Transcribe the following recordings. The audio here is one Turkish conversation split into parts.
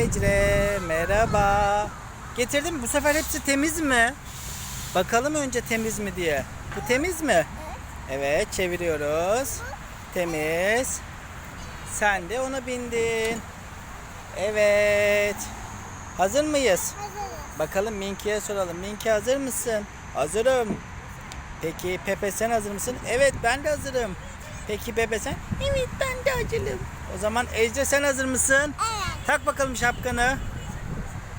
Ecre. Merhaba. Getirdim. Bu sefer hepsi temiz mi? Bakalım önce temiz mi diye. Bu temiz mi? Evet çeviriyoruz. Temiz. Sen de ona bindin. Evet. Hazır mıyız? Hazırız. Bakalım Minki'ye soralım. Minki hazır mısın? Hazırım. Peki Pepe sen hazır mısın? Evet ben de hazırım. Peki Pepe sen? Evet ben de hazırım. O zaman Ece sen hazır mısın? Evet. Tak bakalım şapkanı.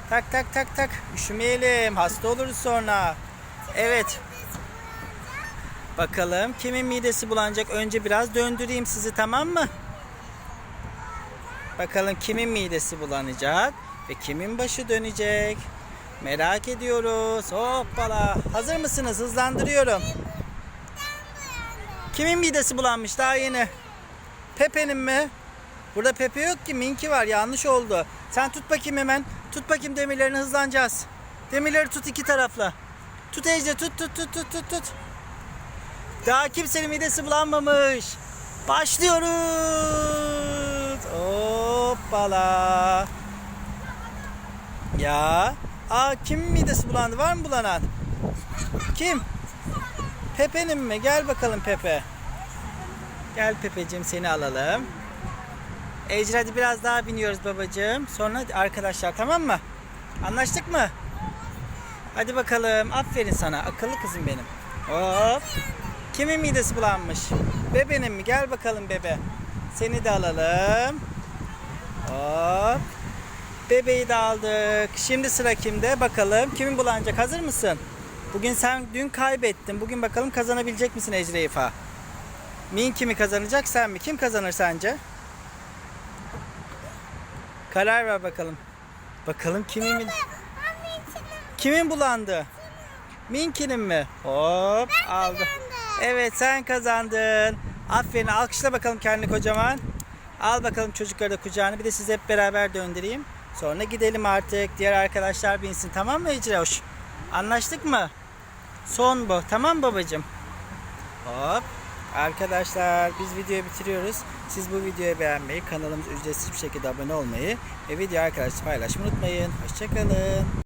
Tak tak tak tak. Üşümeyelim. Hasta oluruz sonra. Evet. Bakalım kimin midesi bulanacak? Önce biraz döndüreyim sizi tamam mı? Bakalım kimin midesi bulanacak ve kimin başı dönecek? Merak ediyoruz. Hoppala. Hazır mısınız? Hızlandırıyorum. Kimin midesi bulanmış daha yeni? Pepe'nin mi? Burada Pepe yok ki. Minki var. Yanlış oldu. Sen tut bakayım hemen. Tut bakayım demirlerini hızlanacağız. Demirleri tut iki tarafla. Tut Ece tut tut tut tut tut tut. Daha kimsenin midesi bulanmamış. Başlıyoruz. Hoppala. Ya. Aa kimin midesi bulandı? Var mı bulanan? Kim? Pepe'nin mi? Gel bakalım Pepe. Gel Pepeciğim seni alalım. Ecre hadi biraz daha biniyoruz babacığım. Sonra arkadaşlar tamam mı? Anlaştık mı? Hadi bakalım. Aferin sana. Akıllı kızım benim. Hop. Kimin midesi bulanmış? Bebenin mi? Gel bakalım bebe. Seni de alalım. Hop. Bebeği de aldık. Şimdi sıra kimde? Bakalım. Kimin bulanacak? Hazır mısın? Bugün sen dün kaybettin. Bugün bakalım kazanabilecek misin Ecre İfa? Minki mi kazanacak sen mi? Kim kazanır sence? Karar ver bakalım. Bakalım kimin mi? Kimin bulandı? Minki'nin mi? Hop aldı. Evet sen kazandın. Aferin alkışla bakalım kendini kocaman. Al bakalım çocukları da kucağına. Bir de sizi hep beraber döndüreyim. Sonra gidelim artık. Diğer arkadaşlar binsin. Tamam mı Ecre Hoş? Anlaştık mı? Son bu. Tamam babacığım. Hop. Arkadaşlar biz videoyu bitiriyoruz. Siz bu videoyu beğenmeyi, kanalımıza ücretsiz bir şekilde abone olmayı ve video arkadaşlar paylaşmayı unutmayın. Hoşçakalın.